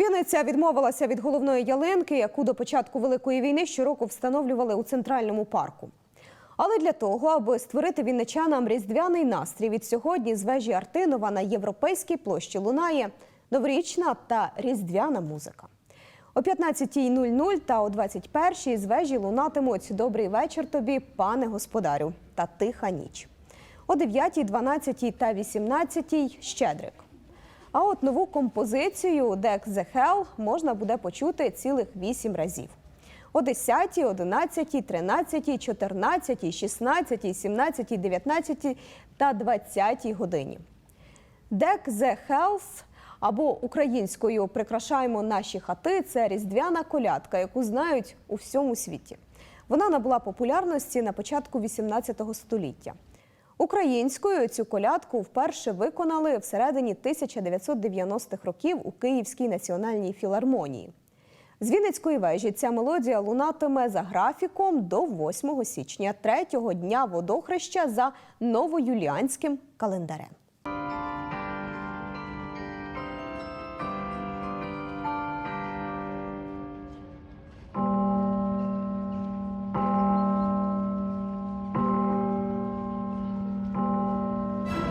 Вінниця відмовилася від головної ялинки, яку до початку великої війни щороку встановлювали у центральному парку. Але для того, аби створити вінничанам різдвяний настрій від сьогодні з вежі Артинова на європейській площі лунає новорічна та різдвяна музика. О 15.00 та о 21.00 з вежі лунатимуть Добрий вечір тобі, пане господарю, та тиха ніч. О 9, 12 та 18 щедрик. А от нову композицію Deck the Hell можна буде почути цілих вісім разів. О 10, 11, 13, 14, 16, 17, 19 та 20 годині. Deck the Hells або українською прикрашаємо наші хати це різдвяна колядка, яку знають у всьому світі. Вона набула популярності на початку 18 століття. Українською цю колядку вперше виконали всередині 1990-х років у Київській національній філармонії. З Вінницької вежі ця мелодія лунатиме за графіком до 8 січня, третього дня водохреща за новоюліанським календарем.